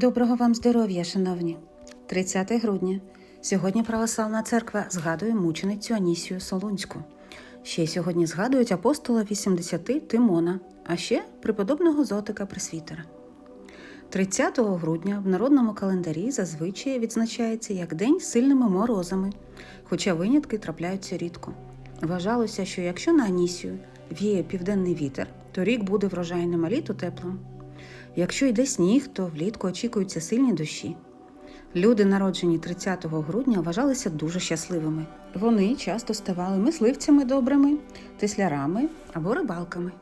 Доброго вам здоров'я, шановні! 30 грудня. Сьогодні Православна церква згадує мученицю Анісію Солунську. Ще сьогодні згадують апостола 80 Тимона, а ще преподобного Зотика Пресвітера. 30 грудня в народному календарі зазвичай відзначається як день з сильними морозами, хоча винятки трапляються рідко. Вважалося, що якщо на Анісію віє південний вітер, то рік буде врожайним, а літо теплим. Якщо йде сніг, то влітку очікуються сильні дощі. Люди, народжені 30 грудня, вважалися дуже щасливими. Вони часто ставали мисливцями добрими, теслярами або рибалками.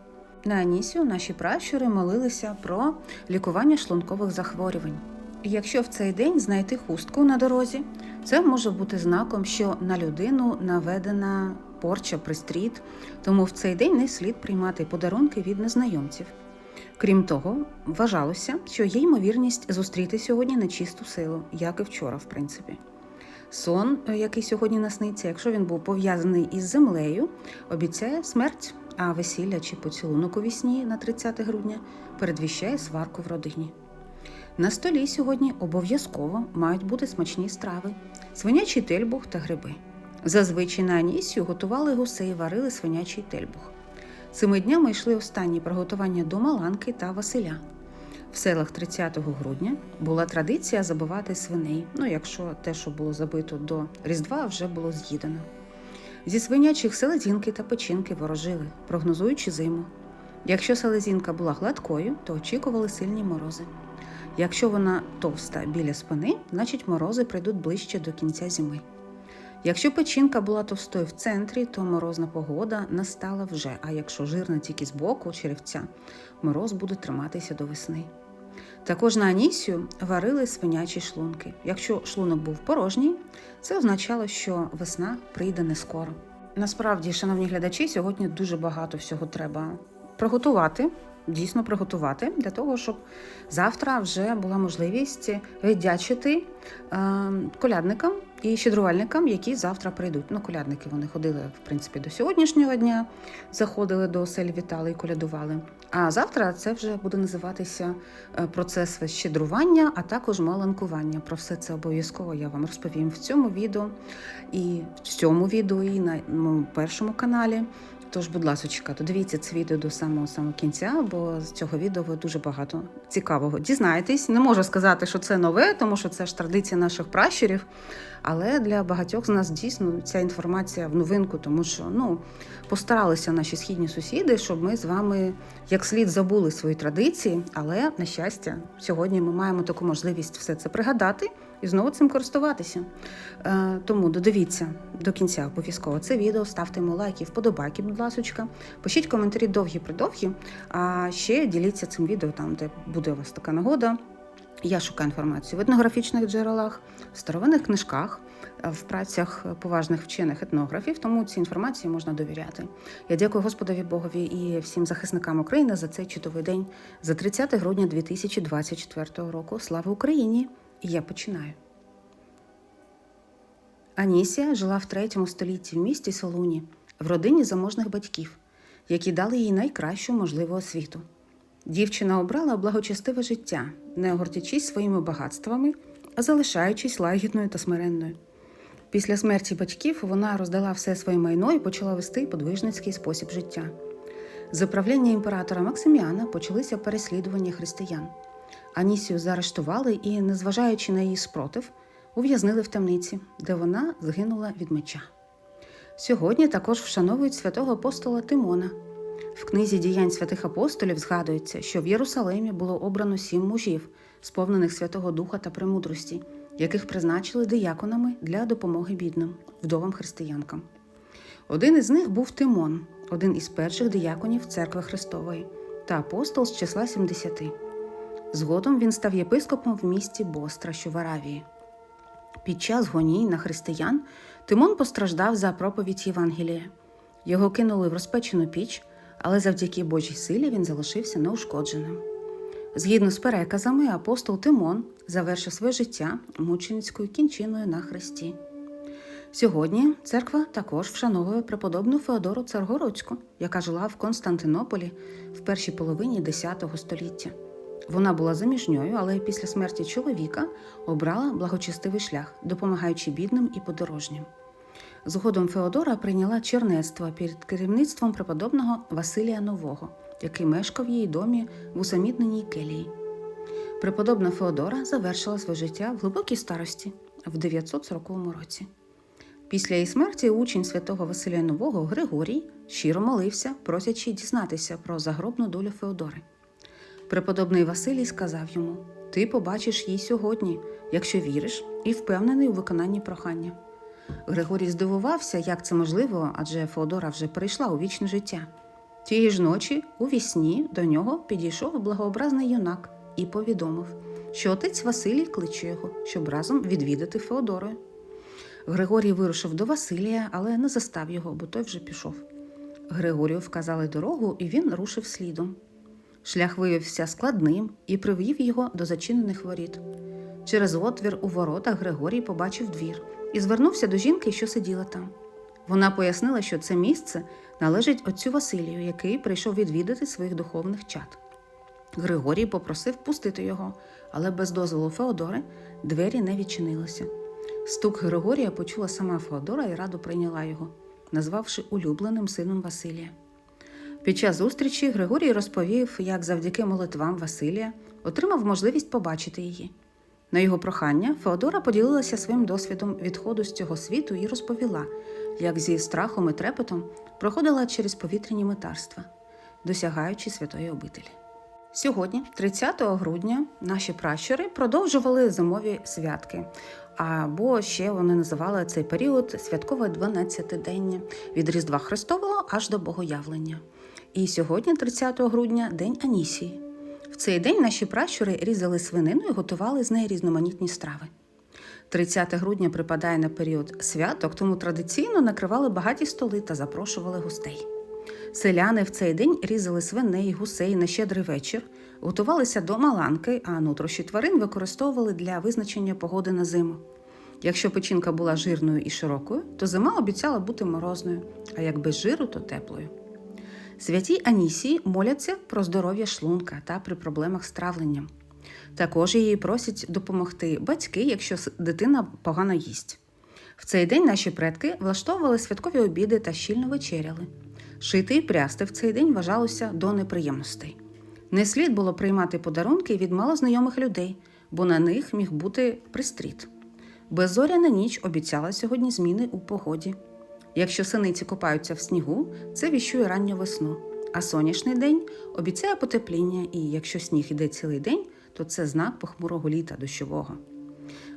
На Анісію наші пращури молилися про лікування шлункових захворювань. Якщо в цей день знайти хустку на дорозі, це може бути знаком, що на людину наведена порча, пристріт, тому в цей день не слід приймати подарунки від незнайомців. Крім того, вважалося, що є ймовірність зустріти сьогодні нечисту силу, як і вчора, в принципі. Сон, е, який сьогодні насниться, якщо він був пов'язаний із землею, обіцяє смерть, а весілля чи поцілунок у вісні на 30 грудня передвіщає сварку в родині. На столі сьогодні обов'язково мають бути смачні страви, свинячий тельбух та гриби. Зазвичай на Анісію готували гусей, варили свинячий тельбух. Цими днями йшли останні приготування до Маланки та Василя. В селах 30 грудня була традиція забивати свиней, ну якщо те, що було забито до Різдва, вже було з'їдено. Зі свинячих селезінки та печінки ворожили, прогнозуючи зиму. Якщо селезінка була гладкою, то очікували сильні морози. Якщо вона товста біля спини, значить морози прийдуть ближче до кінця зими. Якщо печінка була товстою в центрі, то морозна погода настала вже, а якщо жирна тільки з боку черевця, мороз буде триматися до весни. Також на анісію варили свинячі шлунки. Якщо шлунок був порожній, це означало, що весна прийде не скоро. Насправді, шановні глядачі, сьогодні дуже багато всього треба приготувати, дійсно приготувати, для того, щоб завтра вже була можливість віддячити е, колядникам і щедрувальникам, які завтра прийдуть. Ну, колядники вони ходили, в принципі, до сьогоднішнього дня, заходили до осель, вітали і колядували. А завтра це вже буде називатися е, процес щедрування, а також маланкування. Про все це обов'язково я вам розповім в цьому відео, і в цьому відео, і на моєму першому каналі. Тож, будь ласка, додивіться це відео до самого самого кінця, бо з цього відео ви дуже багато цікавого дізнаєтесь. Не можу сказати, що це нове, тому що це ж традиція наших пращурів. Але для багатьох з нас дійсно ця інформація в новинку, тому що ну постаралися наші східні сусіди, щоб ми з вами як слід забули свої традиції. Але на щастя, сьогодні ми маємо таку можливість все це пригадати і знову цим користуватися. Е, тому додивіться до кінця обов'язково це відео, ставте йому лайки, вподобайки, будь ласка, пишіть коментарі довгі-придовгі, а ще діліться цим відео там, де буде у вас така нагода. Я шукаю інформацію в етнографічних джерелах, в старовинних книжках, в працях поважних вчених етнографів, тому цій інформації можна довіряти. Я дякую Господові Богові і всім захисникам України за цей чудовий день за 30 грудня 2024 року. Слава Україні! І я починаю. Анісія жила в третьому столітті в місті Солуні, в родині заможних батьків, які дали їй найкращу можливу освіту. Дівчина обрала благочестиве життя, не огортячись своїми багатствами, а залишаючись лагідною та смиренною. Після смерті батьків вона роздала все своє майно і почала вести подвижницький спосіб життя. За правління імператора Максиміана почалися переслідування християн. Анісію заарештували і, незважаючи на її спротив, ув'язнили в темниці, де вона згинула від меча. Сьогодні також вшановують святого апостола Тимона. В книзі діянь святих апостолів згадується, що в Єрусалимі було обрано сім мужів, сповнених Святого Духа та премудрості, яких призначили дияконами для допомоги бідним, вдовам християнкам. Один із них був Тимон, один із перших дияконів церкви Христової, та апостол з числа 70. Згодом він став єпископом в місті Бостра, що в Аравії. Під час гоній на християн Тимон постраждав за проповідь Євангелія. Його кинули в розпечену піч, але завдяки Божій силі він залишився неушкодженим. Згідно з переказами, апостол Тимон завершив своє життя мученицькою кінчиною на хресті. Сьогодні церква також вшановує преподобну Феодору Царгородську, яка жила в Константинополі в першій половині X століття. Вона була заміжньою, але після смерті чоловіка обрала благочестивий шлях, допомагаючи бідним і подорожнім. Згодом Феодора прийняла чернецтво під керівництвом преподобного Василія Нового, який мешкав в її домі в усамітненій келії. Преподобна Феодора завершила своє життя в глибокій старості в 940 році. Після її смерті учень святого Василія Нового Григорій щиро молився, просячи дізнатися про загробну долю Феодори. Преподобний Василій сказав йому: Ти побачиш її сьогодні, якщо віриш і впевнений у виконанні прохання. Григорій здивувався, як це можливо, адже Феодора вже перейшла у вічне життя. Тієї ж ночі, у вісні, до нього підійшов благообразний юнак і повідомив, що отець Василій кличе його, щоб разом відвідати Феодорою. Григорій вирушив до Василія, але не застав його, бо той вже пішов. Григорію вказали дорогу, і він рушив слідом. Шлях виявився складним і привів його до зачинених воріт. Через отвір у воротах Григорій побачив двір і звернувся до жінки, що сиділа там. Вона пояснила, що це місце належить отцю Василію, який прийшов відвідати своїх духовних чад. Григорій попросив пустити його, але без дозволу Феодори двері не відчинилися. Стук Григорія почула сама Феодора і раду прийняла його, назвавши улюбленим сином Василія. Під час зустрічі Григорій розповів, як завдяки молитвам Василія отримав можливість побачити її. На його прохання Феодора поділилася своїм досвідом відходу з цього світу і розповіла, як зі страхом і трепетом проходила через повітряні митарства, досягаючи святої обителі. Сьогодні, 30 грудня, наші пращури продовжували зимові святки, або ще вони називали цей період святкове 12-дення від Різдва Христового аж до Богоявлення. І сьогодні, 30 грудня, день Анісії. В цей день наші пращури різали свинину і готували з неї різноманітні страви. 30 грудня припадає на період святок, тому традиційно накривали багаті столи та запрошували гостей. Селяни в цей день різали свиней, гусей на щедрий вечір, готувалися до маланки, а нутрощі тварин використовували для визначення погоди на зиму. Якщо печінка була жирною і широкою, то зима обіцяла бути морозною, а як без жиру, то теплою. Святій Анісії моляться про здоров'я шлунка та при проблемах з травленням. Також її просять допомогти батьки, якщо дитина погано їсть. В цей день наші предки влаштовували святкові обіди та щільно вечеряли. Шити і прясти в цей день вважалося до неприємностей. Не слід було приймати подарунки від малознайомих людей, бо на них міг бути пристріт. Беззоряна ніч обіцяла сьогодні зміни у погоді. Якщо синиці купаються в снігу, це віщує ранню весну, а сонячний день обіцяє потепління, і якщо сніг іде цілий день, то це знак похмурого літа дощового.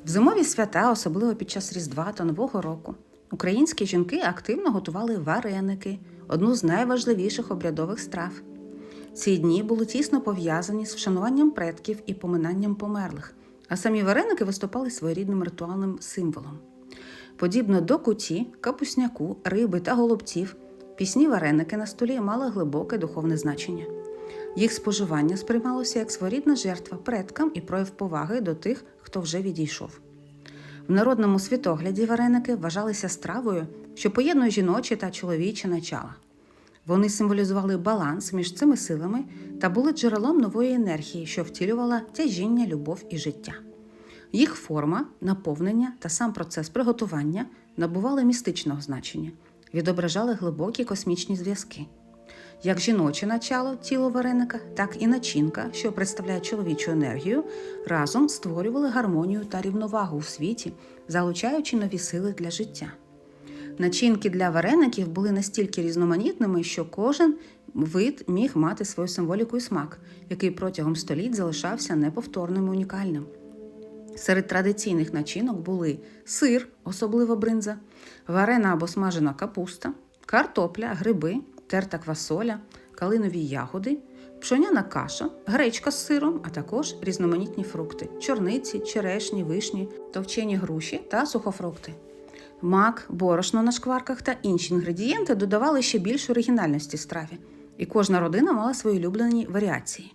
В зимові свята, особливо під час Різдва та Нового року, українські жінки активно готували вареники, одну з найважливіших обрядових страв. Ці дні були тісно пов'язані з вшануванням предків і поминанням померлих, а самі вареники виступали своєрідним ритуальним символом. Подібно до куті, капусняку, риби та голубців, пісні вареники на столі мали глибоке духовне значення. Їх споживання сприймалося як своєрідна жертва предкам і прояв поваги до тих, хто вже відійшов. В народному світогляді вареники вважалися стравою, що поєднує жіночі та чоловічі начала. Вони символізували баланс між цими силами та були джерелом нової енергії, що втілювала тяжіння, любов і життя. Їх форма, наповнення та сам процес приготування набували містичного значення, відображали глибокі космічні зв'язки. Як жіноче начало тіло вареника, так і начинка, що представляє чоловічу енергію, разом створювали гармонію та рівновагу у світі, залучаючи нові сили для життя. Начинки для вареників були настільки різноманітними, що кожен вид міг мати свою символіку і смак, який протягом століть залишався неповторним і унікальним. Серед традиційних начинок були сир, особливо бринза, варена або смажена капуста, картопля, гриби, терта квасоля, калинові ягоди, пшоняна каша, гречка з сиром, а також різноманітні фрукти чорниці, черешні, вишні, товчені груші та сухофрукти. Мак, борошно на шкварках та інші інгредієнти додавали ще більш оригінальності страві, і кожна родина мала свої улюблені варіації.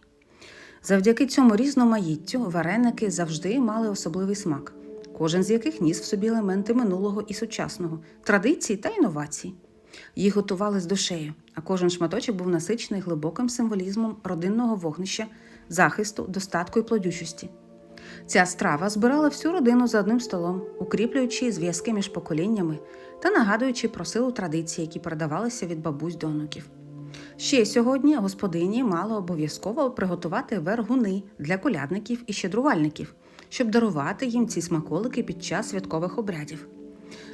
Завдяки цьому різноманіттю вареники завжди мали особливий смак, кожен з яких ніс в собі елементи минулого і сучасного, традицій та інновацій. Їх готували з душею, а кожен шматочок був насичений глибоким символізмом родинного вогнища захисту, достатку і плодючості. Ця страва збирала всю родину за одним столом, укріплюючи зв'язки між поколіннями та нагадуючи про силу традицій, які передавалися від бабусь до онуків. Ще сьогодні господині мали обов'язково приготувати вергуни для колядників і щедрувальників, щоб дарувати їм ці смаколики під час святкових обрядів.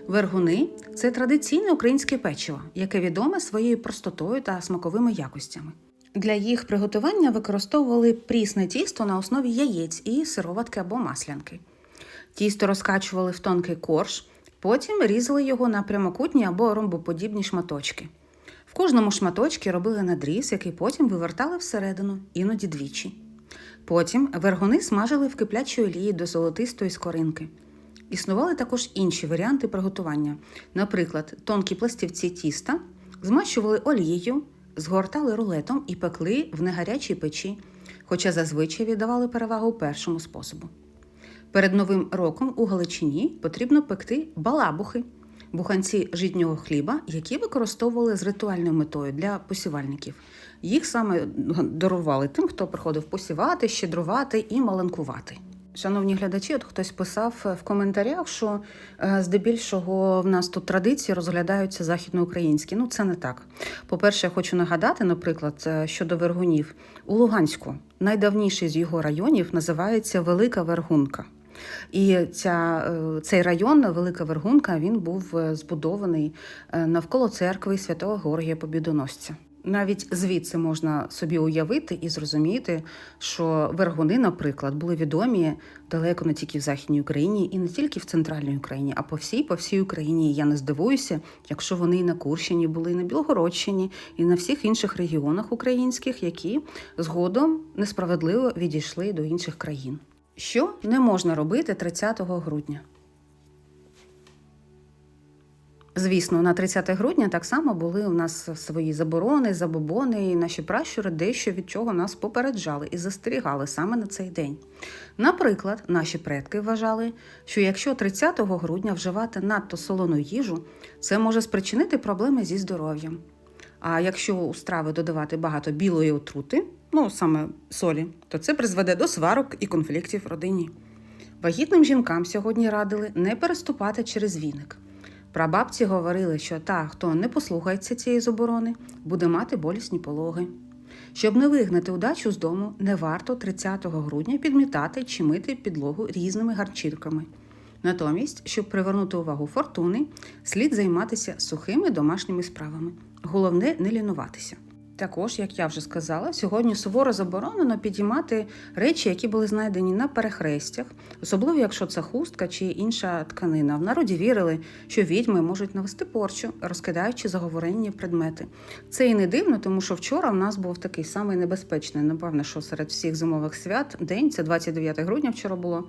Вергуни це традиційне українське печиво, яке відоме своєю простотою та смаковими якостями. Для їх приготування використовували прісне тісто на основі яєць і сироватки або маслянки. Тісто розкачували в тонкий корж, потім різали його на прямокутні або ромбоподібні шматочки. В кожному шматочці робили надріз, який потім вивертали всередину, іноді двічі. Потім вергуни смажили в киплячій олії до золотистої скоринки. Існували також інші варіанти приготування. Наприклад, тонкі пластівці тіста змащували олією, згортали рулетом і пекли в негарячій печі, хоча зазвичай віддавали перевагу першому способу. Перед Новим роком у Галичині потрібно пекти балабухи, буханці житнього хліба, які використовували з ритуальною метою для посівальників. Їх саме дарували тим, хто приходив посівати, щедрувати і маланкувати. Шановні глядачі, от хтось писав в коментарях, що е, здебільшого в нас тут традиції розглядаються західноукраїнські. Ну, це не так. По-перше, я хочу нагадати, наприклад, е, щодо вергунів у Луганську найдавніший з його районів називається Велика Вергунка. І ця, е, цей район, Велика Вергунка, він був е, збудований е, навколо церкви Святого Георгія Побідоносця. Навіть звідси можна собі уявити і зрозуміти, що вергуни, наприклад, були відомі далеко не тільки в Західній Україні і не тільки в центральній Україні, а по всій по всій Україні. Я не здивуюся, якщо вони і на Курщині були, і на Білгородщині, і на всіх інших регіонах українських, які згодом несправедливо відійшли до інших країн. Що не можна робити 30 грудня? Звісно, на 30 грудня так само були у нас свої заборони, забобони, і наші пращури дещо від чого нас попереджали і застерігали саме на цей день. Наприклад, наші предки вважали, що якщо 30 грудня вживати надто солону їжу, це може спричинити проблеми зі здоров'ям. А якщо у страви додавати багато білої отрути, ну саме солі, то це призведе до сварок і конфліктів в родині. Вагітним жінкам сьогодні радили не переступати через віник. Прабабці говорили, що та, хто не послухається цієї заборони, буде мати болісні пологи. Щоб не вигнати удачу з дому, не варто 30 грудня підмітати чи мити підлогу різними гарчірками. Натомість, щоб привернути увагу фортуни, слід займатися сухими домашніми справами. Головне не лінуватися. Також, як я вже сказала, сьогодні суворо заборонено підіймати речі, які були знайдені на перехрестях, особливо якщо це хустка чи інша тканина. В народі вірили, що відьми можуть навести порчу, розкидаючи заговоренні предмети. Це і не дивно, тому що вчора в нас був такий самий небезпечний, напевне, що серед всіх зимових свят день, це 29 грудня вчора було.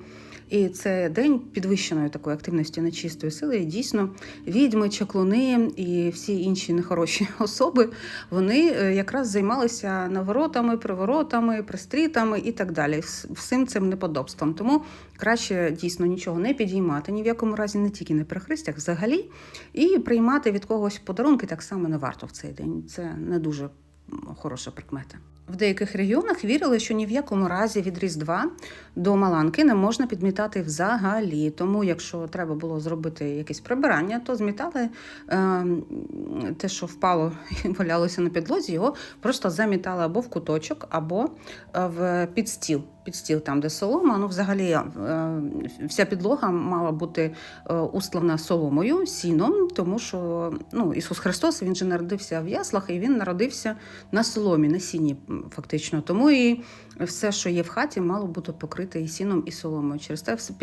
І це день підвищеної такої активності нечистої сили. І дійсно, відьми, чаклуни і всі інші нехороші особи вони е, якраз займалися наворотами, приворотами, пристрітами і так далі. Всім цим неподобством. Тому краще дійсно нічого не підіймати, ні в якому разі не тільки на перехрестях, взагалі, і приймати від когось подарунки так само не варто в цей день. Це не дуже хороша прикмета. В деяких регіонах вірили, що ні в якому разі від Різдва до Маланки не можна підмітати взагалі. Тому, якщо треба було зробити якесь прибирання, то змітали е, те, що впало і валялося на підлозі, його просто замітали або в куточок, або в підстіл. Підстіл там, де солома. Ну, взагалі, е, вся підлога мала бути е, устлана соломою, сіном, тому що ну, Ісус Христос він же народився в яслах і він народився на соломі, на сіні, фактично. Тому і все, що є в хаті, мало бути покрите і сіном, і соломою. Через те все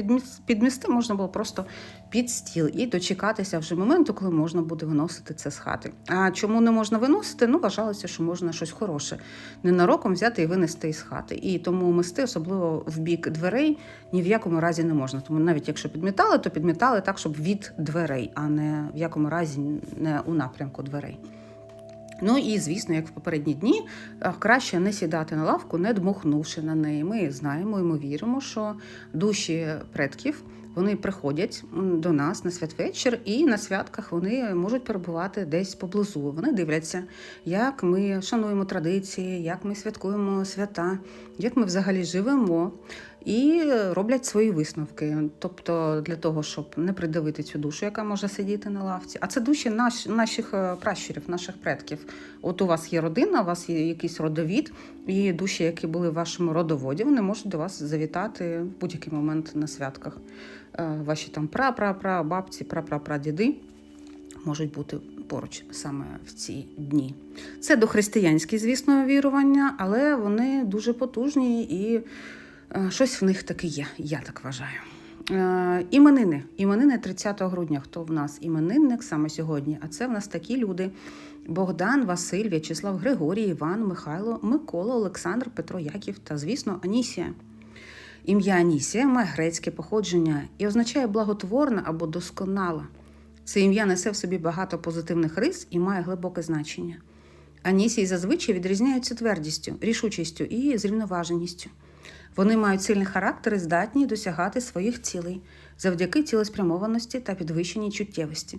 підмісти можна було просто під стіл і дочекатися вже моменту, коли можна буде виносити це з хати. А чому не можна виносити? Ну, вважалося, що можна щось хороше ненароком взяти і винести із хати. І тому мести, особливо в бік дверей, ні в якому разі не можна. Тому навіть якщо підмітали, то підмітали так, щоб від дверей, а не в якому разі не у напрямку дверей. Ну і звісно, як в попередні дні, краще не сідати на лавку, не дмухнувши на неї. Ми знаємо і ми віримо, що душі предків вони приходять до нас на святвечір, і на святках вони можуть перебувати десь поблизу. Вони дивляться, як ми шануємо традиції, як ми святкуємо свята, як ми взагалі живемо. І роблять свої висновки. Тобто для того, щоб не придавити цю душу, яка може сидіти на лавці. А це душі наш, наших е, пращурів, наших предків. От у вас є родина, у вас є якийсь родовід, і душі, які були в вашому родоводі, вони можуть до вас завітати в будь-який момент на святках. Е, Ваші там пра-пра-пра, бабці, пра-пра-прадіди можуть бути поруч саме в ці дні. Це дохристиянські, звісно, вірування, але вони дуже потужні і щось в них таке є, я так вважаю. Е, Іменини. Іменини 30 грудня. Хто в нас іменинник саме сьогодні? А це в нас такі люди: Богдан, Василь, В'ячеслав, Григорій, Іван, Михайло, Микола, Олександр, Петро Яків та, звісно, Анісія. Ім'я Анісія має грецьке походження і означає благотворна або досконала. Це ім'я несе в собі багато позитивних рис і має глибоке значення. Анісії зазвичай відрізняються твердістю, рішучістю і зрівноваженістю. Вони мають сильний характер і здатні досягати своїх цілей завдяки цілеспрямованості та підвищеній чуттєвості.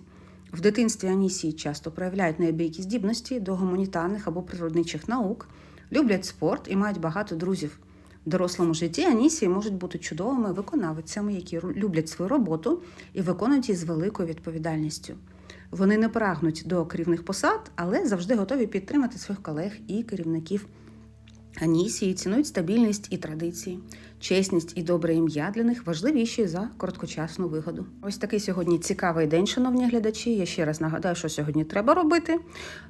В дитинстві Анісії часто проявляють неабиякі здібності до гуманітарних або природничих наук, люблять спорт і мають багато друзів. В дорослому житті Анісії можуть бути чудовими виконавицями, які люблять свою роботу і виконують її з великою відповідальністю. Вони не прагнуть до керівних посад, але завжди готові підтримати своїх колег і керівників. Анісії цінують стабільність і традиції, чесність і добре ім'я для них важливіші за короткочасну вигоду. Ось такий сьогодні цікавий день, шановні глядачі. Я ще раз нагадаю, що сьогодні треба робити.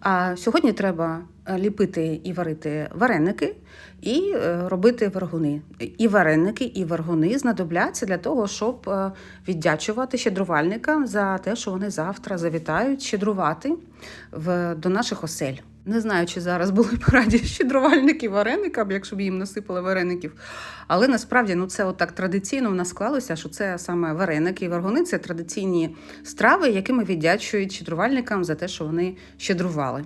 А сьогодні треба е, ліпити і варити вареники, і е, робити вергуни. І вареники, і вергуни знадобляться для того, щоб е, віддячувати щедрувальникам за те, що вони завтра завітають щедрувати в, до наших осель. Не знаю, чи зараз були б раді щедрувальники вареникам, якщо б їм насипали вареників. Але насправді ну, це отак традиційно в нас склалося, що це саме вареники і варгуни це традиційні страви, якими віддячують щедрувальникам за те, що вони щедрували.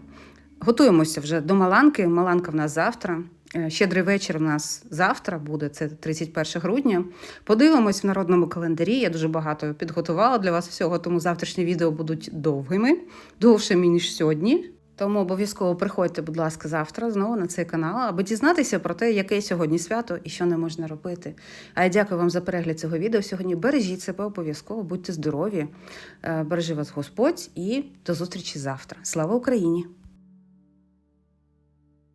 Готуємося вже до Маланки. Маланка в нас завтра. Е, Щедрий вечір в нас завтра буде, це 31 грудня. Подивимось в народному календарі. Я дуже багато підготувала для вас всього, тому завтрашні відео будуть довгими, довшими, ніж сьогодні. Тому обов'язково приходьте, будь ласка, завтра знову на цей канал, аби дізнатися про те, яке сьогодні свято і що не можна робити. А я дякую вам за перегляд цього відео. Сьогодні бережіть себе обов'язково, будьте здорові, е, бережи вас Господь і до зустрічі завтра. Слава Україні!